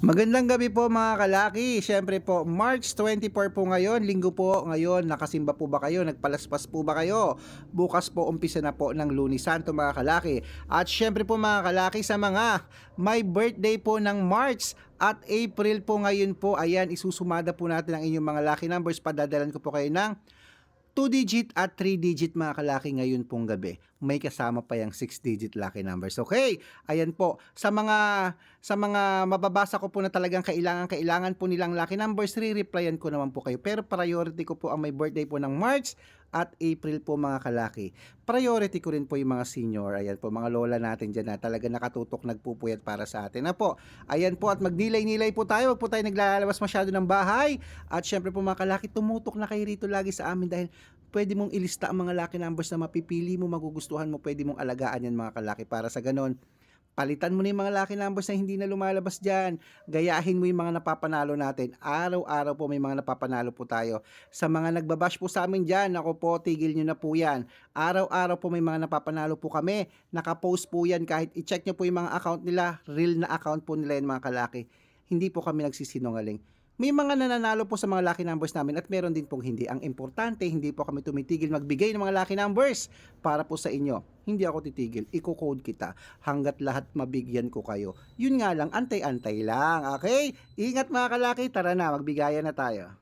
Magandang gabi po mga kalaki. Siyempre po, March 24 po ngayon, linggo po ngayon. Nakasimba po ba kayo? Nagpalaspas po ba kayo? Bukas po umpisa na po ng Lunes Santo mga kalaki. At siyempre po mga kalaki sa mga may birthday po ng March at April po ngayon po. Ayan, isusumada po natin ang inyong mga lucky numbers. Padadalan ko po kayo ng 2-digit at 3-digit mga kalaki ngayon pong gabi. May kasama pa yung 6-digit lucky numbers. Okay, ayan po. Sa mga sa mga mababasa ko po na talagang kailangan kailangan po nilang lucky numbers, re-replyan ko naman po kayo. Pero priority ko po ang may birthday po ng March at April po mga kalaki. Priority ko rin po yung mga senior. Ayan po, mga lola natin dyan na talaga nakatutok nagpupuyat para sa atin. Na po, ayan po at magnilay-nilay po tayo. Huwag po tayo naglalabas masyado ng bahay. At syempre po mga kalaki, tumutok na kayo rito lagi sa amin dahil pwede mong ilista ang mga lucky numbers na mapipili mo, magugustuhan mo, pwede mong alagaan yan mga kalaki para sa ganon. Palitan mo na yung mga lucky numbers na hindi na lumalabas dyan. Gayahin mo yung mga napapanalo natin. Araw-araw po may mga napapanalo po tayo. Sa mga nagbabash po sa amin dyan, ako po, tigil nyo na po yan. Araw-araw po may mga napapanalo po kami. Nakapost po yan kahit i-check nyo po yung mga account nila. Real na account po nila yan mga kalaki. Hindi po kami nagsisinungaling. May mga nananalo po sa mga lucky numbers namin at meron din pong hindi. Ang importante, hindi po kami tumitigil magbigay ng mga lucky numbers para po sa inyo. Hindi ako titigil, i-code kita hanggat lahat mabigyan ko kayo. Yun nga lang, antay-antay lang, okay? Ingat mga kalaki, tara na, magbigayan na tayo.